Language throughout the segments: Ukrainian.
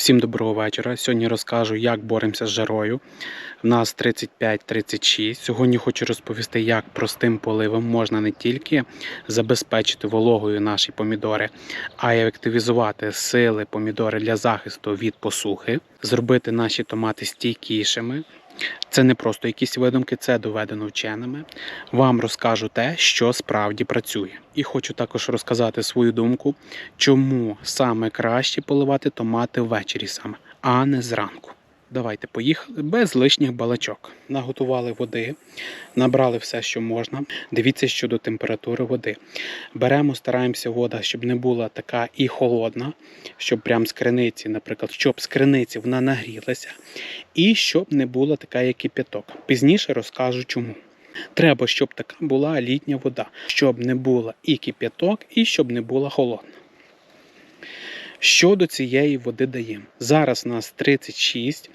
Всім доброго вечора. Сьогодні розкажу, як боремося з жарою. У нас 35-36. Сьогодні хочу розповісти, як простим поливом можна не тільки забезпечити вологою наші помідори, а й активізувати сили помідори для захисту від посухи, зробити наші томати стійкішими. Це не просто якісь видумки, це доведено вченими. Вам розкажу те, що справді працює. І хочу також розказати свою думку, чому саме краще поливати томати ввечері саме, а не зранку. Давайте поїхали без лишніх балачок. Наготували води, набрали все, що можна. Дивіться щодо температури води. Беремо, стараємося вода, щоб не була така і холодна, щоб прям з криниці, наприклад, щоб з криниці вона нагрілася, і щоб не була така, як кипяток. Пізніше розкажу чому. Треба, щоб така була літня вода, щоб не була і кипяток, і щоб не була холодна. Що до цієї води даємо? Зараз у нас 36,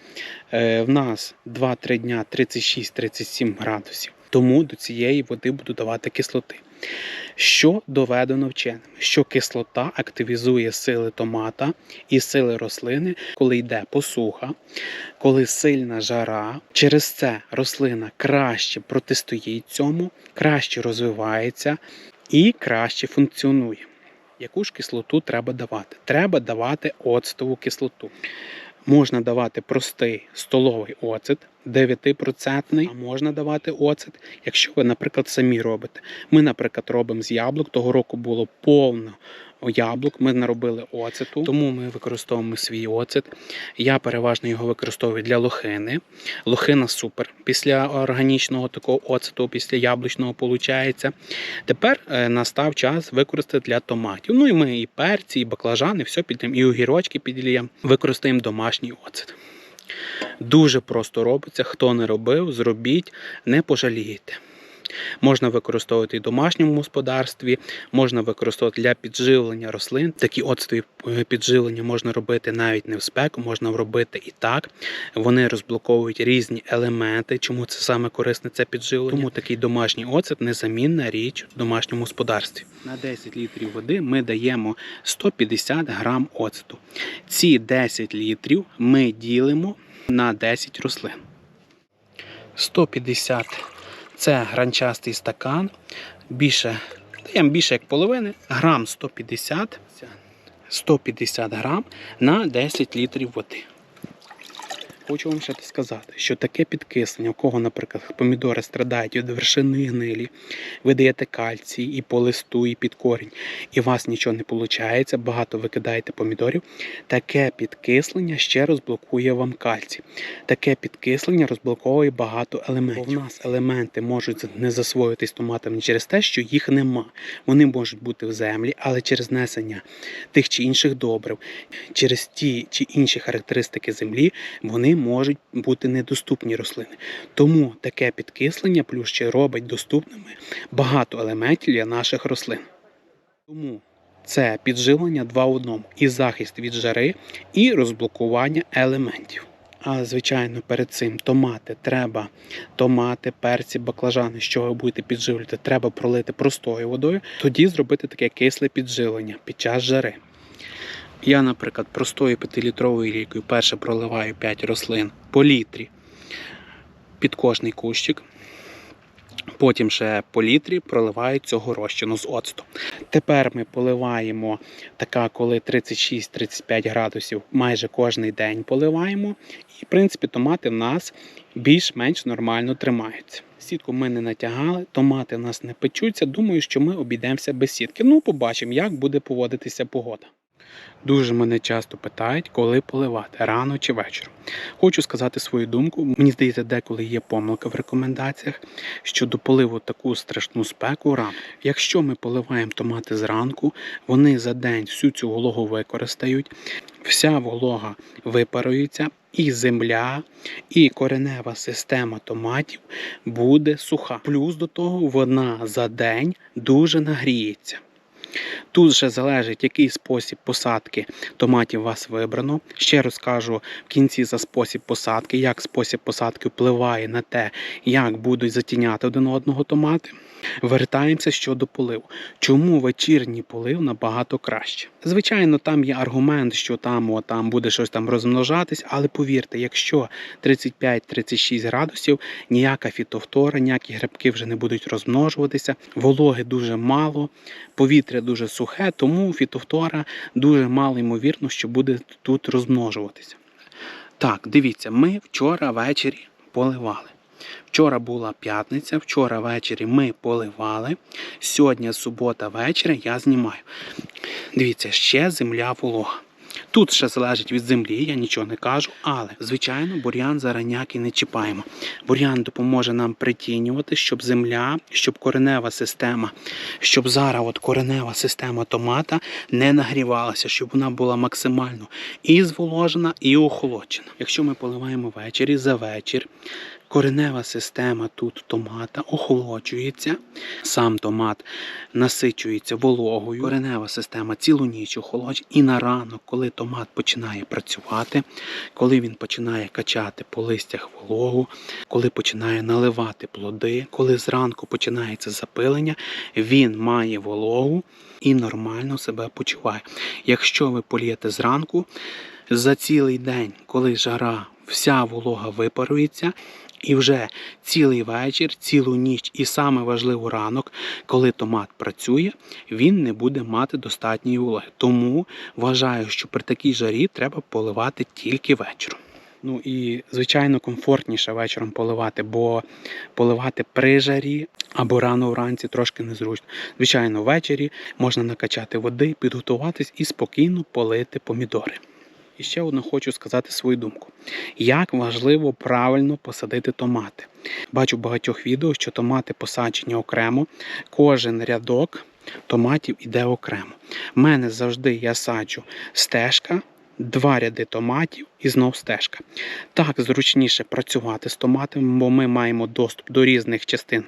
е, в нас 2-3 дня 36-37 градусів. Тому до цієї води буду давати кислоти. Що доведено вченим? Що кислота активізує сили томата і сили рослини, коли йде посуха, коли сильна жара. Через це рослина краще протистоїть цьому, краще розвивається і краще функціонує. Яку ж кислоту треба давати? Треба давати оцтову кислоту. Можна давати простий столовий оцет 9%, а можна давати оцет, якщо ви, наприклад, самі робите. Ми, наприклад, робимо з яблук. Того року було повно яблук. Ми наробили оцету, тому ми використовуємо свій оцет. Я переважно його використовую для лохини. Лохина супер. Після органічного такого оцету, після яблучного виходить. Тепер е, настав час використати для томатів. Ну і ми і перці, і баклажани, все підемо, і огірочки підліємо. Використаємо домашній оцет. Дуже просто робиться. Хто не робив, зробіть, не пожалієте. Можна використовувати і в домашньому господарстві, можна використовувати для підживлення рослин. Такі оцтові е, підживлення можна робити навіть не в спеку, можна робити і так. Вони розблоковують різні елементи. Чому це саме корисне це підживлення? Тому такий домашній оцет незамінна річ в домашньому господарстві. На 10 літрів води ми даємо 150 грам оцету. Ці 10 літрів ми ділимо на 10 рослин. 150 це гранчастий стакан. Більше, даємо більше як половини, грам 150, 150 грам на 10 літрів води. Хочу вам ще сказати, що таке підкислення, у кого, наприклад, помідори страдають від вершини гнилі, ви даєте кальцій і по листу, і під корінь, і у вас нічого не виходить, багато викидаєте помідорів, таке підкислення ще розблокує вам кальцій. Таке підкислення розблоковує багато елементів. В нас елементи можуть не засвоїтись томатами через те, що їх нема. Вони можуть бути в землі, але через несення тих чи інших добрив, через ті чи інші характеристики землі, вони можуть бути недоступні рослини. Тому таке підкислення плюс ще робить доступними багато елементів для наших рослин. Тому це підживлення два в одному і захист від жари, і розблокування елементів. А звичайно, перед цим томати треба, томати, перці, баклажани, що ви будете підживлювати, треба пролити простою водою, тоді зробити таке кисле підживлення під час жари. Я, наприклад, простою 5-літровою рікою перше проливаю 5 рослин по літрі під кожний кущик. Потім ще по літрі проливаю цього розчину з оцту. Тепер ми поливаємо така, коли 36-35 градусів майже кожний день поливаємо. І, в принципі, томати в нас більш-менш нормально тримаються. Сітку ми не натягали, томати в нас не печуться. Думаю, що ми обійдемося без сітки. Ну, побачимо, як буде поводитися погода. Дуже мене часто питають, коли поливати рано чи вечором. Хочу сказати свою думку. Мені здається, деколи є помилка в рекомендаціях щодо поливу таку страшну спеку рано. Якщо ми поливаємо томати зранку, вони за день всю цю вологу використають, вся волога випарується, і земля, і коренева система томатів буде суха. Плюс до того вона за день дуже нагріється. Тут вже залежить, який спосіб посадки томатів у вас вибрано. Ще розкажу в кінці за спосіб посадки, як спосіб посадки впливає на те, як будуть затіняти один одного томати. Вертаємося щодо поливу. Чому вечірній полив набагато краще? Звичайно, там є аргумент, що там, о, там буде щось там розмножатись, але повірте, якщо 35-36 градусів, ніяка фітофтора, ніякі грибки вже не будуть розмножуватися, вологи дуже мало, повітря дуже сухе, тому фітофтора дуже мало ймовірно, що буде тут розмножуватися. Так, дивіться, ми вчора ввечері поливали. Вчора була п'ятниця, вчора ввечері ми поливали. Сьогодні субота вечір я знімаю. Дивіться, ще земля волога. Тут ще залежить від землі, я нічого не кажу, але звичайно бур'ян зараз ніякий не чіпаємо. Бур'ян допоможе нам притінювати, щоб земля, щоб коренева система, щоб зараз от коренева система томата не нагрівалася, щоб вона була максимально і зволожена, і охолоджена. Якщо ми поливаємо ввечері за вечір, коренева система тут томата охолоджується, сам томат насичується вологою, коренева система цілу ніч охолоджує. І на ранок, коли томат починає працювати, коли він починає качати по листях вологу, коли починає наливати плоди, коли зранку починається запилення, він має вологу і нормально себе почуває. Якщо ви полієте зранку, за цілий день, коли жара, вся волога випарується, і вже цілий вечір, цілу ніч, і саме важливо ранок, коли томат працює, він не буде мати достатньої вологи. Тому вважаю, що при такій жарі треба поливати тільки вечором. Ну і звичайно комфортніше вечором поливати, бо поливати при жарі або рано вранці трошки незручно. Звичайно, ввечері можна накачати води, підготуватись і спокійно полити помідори. І ще одно хочу сказати свою думку. Як важливо правильно посадити томати. Бачу в багатьох відео, що томати посаджені окремо, кожен рядок томатів іде окремо. У мене завжди я саджу стежка, два ряди томатів і знов стежка. Так зручніше працювати з томатами, бо ми маємо доступ до різних частин.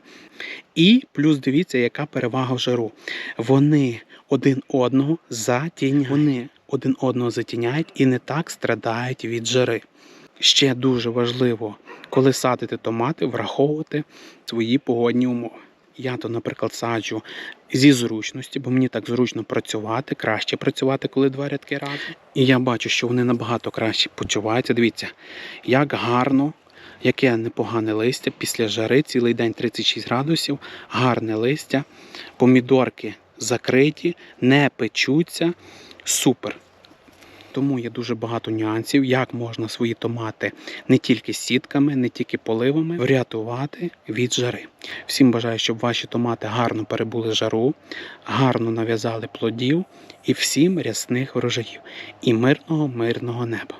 І плюс дивіться, яка перевага в жару. Вони один одного затіняють. Вони один одного затіняють і не так страдають від жари. Ще дуже важливо, коли садити томати, враховувати свої погодні умови. Я то, наприклад, саджу зі зручності, бо мені так зручно працювати, краще працювати, коли два рядки разом. І я бачу, що вони набагато краще почуваються. Дивіться, як гарно, яке непогане листя після жари, цілий день 36 градусів, гарне листя, помідорки закриті, не печуться. Супер. Тому є дуже багато нюансів, як можна свої томати не тільки сітками, не тільки поливами врятувати від жари. Всім бажаю, щоб ваші томати гарно перебули жару, гарно нав'язали плодів і всім рясних врожаїв і мирного, мирного неба.